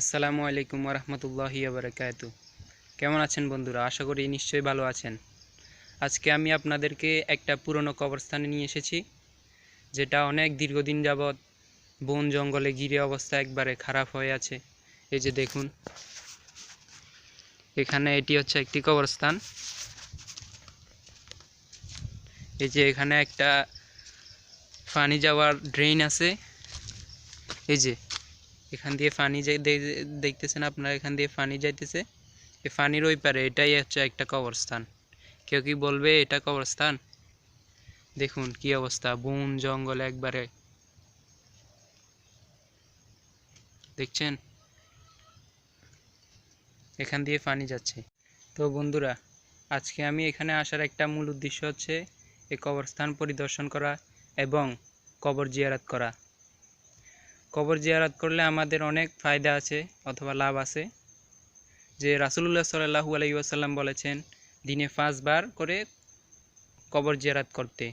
আসসালামু আলাইকুম রহমতুল্লাহি বারকাতু কেমন আছেন বন্ধুরা? আশা করি নিশ্চয়ই ভালো আছেন। আজকে আমি আপনাদেরকে একটা পুরনো কবরস্থানে নিয়ে এসেছি, যেটা অনেক দীর্ঘদিন যাবৎ বন জঙ্গলে ঘিরে অবস্থা একবারে খারাপ হয়ে আছে। এই যে দেখুন, এখানে এটি হচ্ছে একটি কবরস্থান। এই যে এখানে একটা পানি যাওয়ার ড্রেন আছে। এই যে এখান দিয়ে পানি দেখতেছেন আপনারা, এখান দিয়ে পানি যাইতেছে। এই পানির ওই পারে, এটাই হচ্ছে একটা কবরস্থান। কেউ কি বলবে এটা কবরস্থান? দেখুন কি অবস্থা, বন, জঙ্গল একবারে। দেখছেন? এখান দিয়ে পানি যাচ্ছে। তো বন্ধুরা, আজকে আমি এখানে আসার একটা মূল উদ্দেশ্য হচ্ছে এই কবরস্থান পরিদর্শন করা এবং কবর জিয়ারাত করা। কবর জিয়ারাত করলে আমাদের অনেক ফায়দা আছে অথবা লাভ আছে। যে রাসুলুল্লাহ সাল্লাহু আলাই আসাল্লাম বলেছেন, দিনে পাঁচবার করে কবর জিয়ারাত করতে।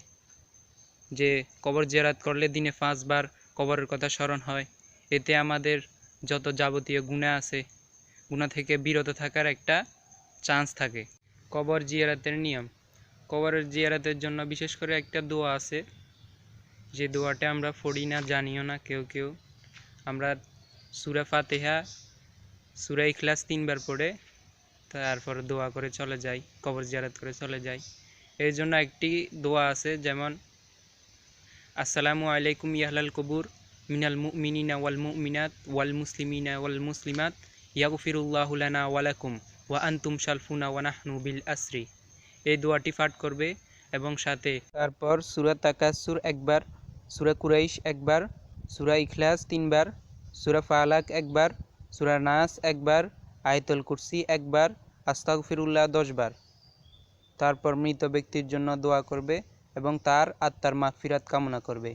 যে কবর জিয়ারাত করলে দিনে পাঁচবার কবরের কথা স্মরণ হয়। এতে আমাদের যত যাবতীয় গুণা আছে, গুণা থেকে বিরত থাকার একটা চান্স থাকে। কবর জিয়ারাতের নিয়ম। কবরের জিয়ারাতের জন্য বিশেষ করে একটা দোয়া আছে। যে দোয়াটা আমরা পড়ি না, জানিও না, কেউ কেউ। আমরা সুরা ফাতেহা, সুরা ইখলাস তিনবার পড়ে তারপর দোয়া করে চলে যাই, কবর জিয়ারত করে চলে যাই। এর জন্য একটি দোয়া আছে, যেমন, আসসালামু আলাইকুম ইয়াহলাল কবুর, মিনাল মুমিনিনা ওয়াল মুমিনাত ওয়াল মুসলিমিনা ওয়াল মুসলিমাত, ইয়াগফিরুল্লাহু লানা ওয়ালাকুম ওয়া আনতুম শালফুনা ওয়া নাহনু বিল আসরি। এই দোয়াটি পাঠ করবে এবং সাথে তারপর সুরা তাকাসুর একবার, সুরা কুরাইশ একবার সুরা ইখলাস তিনবার, সুরা ফালাক একবার, সুরা নাস একবার, আয়তল কুরসি একবার আস্তাক ফিরুল্লাহ দশবার। তারপর মৃত ব্যক্তির জন্য দোয়া করবে এবং তার আত্মার মাগফিরাত কামনা করবে।